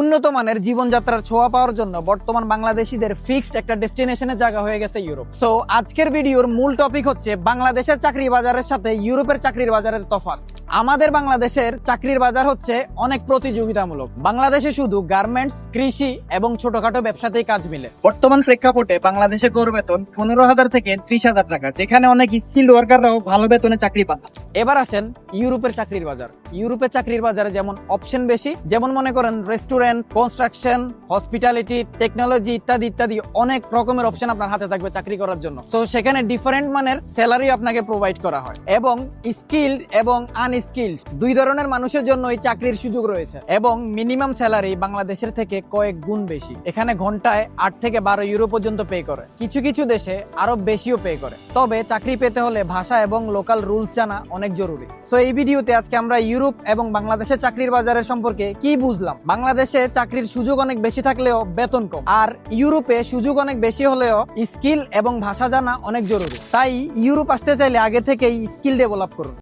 উন্নত মানের জীবনযাত্রার ছোঁয়া পাওয়ার জন্য বর্তমান বাংলাদেশিদের ফিক্সড একটা ডেস্টিনেশনের জায়গা হয়ে গেছে ইউরোপ। সো আজকের ভিডিওর মূল টপিক হচ্ছে বাংলাদেশের চাকরি বাজারের সাথে ইউরোপের চাকরির বাজারের তফাৎ। আমাদের বাংলাদেশের চাকরির বাজার হচ্ছে অনেক প্রতিযোগিতামূলক। বাংলাদেশে শুধু গার্মেন্টস কৃষি এবং ছোটখাটো ব্যবসাতেই কাজ মিলে। বর্তমান প্রেক্ষাপটে বাংলাদেশে গড় বেতন পনেরো হাজার থেকে ত্রিশ হাজার টাকা, যেখানে অনেক স্কিল ওয়ার্কাররাও ভালো বেতনে চাকরি পান। এবার আসেন ইউরোপের চাকরির বাজার। ইউরোপের চাকরির বাজারে যেমন অপশন বেশি, যেমন মনে করেন রেস্টুরেন্ট কনস্ট্রাকশন হসপিটালিটি টেকনোলজি ইত্যাদি ইত্যাদি অনেক রকমের অপশন আপনার হাতে থাকবে চাকরি করার জন্য। তো সেখানে ডিফারেন্ট মানের স্যালারি আপনাকে প্রোভাইড করা হয়। এবং স্কিল্ড এবং আনস্কিল্ড দুই ধরনের মানুষের জন্য এই চাকরির সুযোগ রয়েছে এবং মিনিমাম স্যালারি বাংলাদেশের থেকে কয়েক গুণ বেশি। এখানে ঘন্টায় আট থেকে বারো ইউরো পর্যন্ত পে করে। কিছু কিছু দেশে আরও বেশিও পে করে। তবে চাকরি পেতে হলে ভাষা এবং লোকাল রুলস জানা অনেক জরুরি। সো এই ভিডিওতে আজকে আমরা ইউরোপ এবং বাংলাদেশের চাকরির বাজারের সম্পর্কে কি বুঝলাম? বাংলাদেশে চাকরির সুযোগ অনেক বেশি থাকলেও বেতন কম। আর ইউরোপে সুযোগ অনেক বেশি হলেও স্কিল এবং ভাষা জানা অনেক জরুরি। তাই ইউরোপ আসতে চাইলে আগে থেকেই স্কিল ডেভেলপ করুন।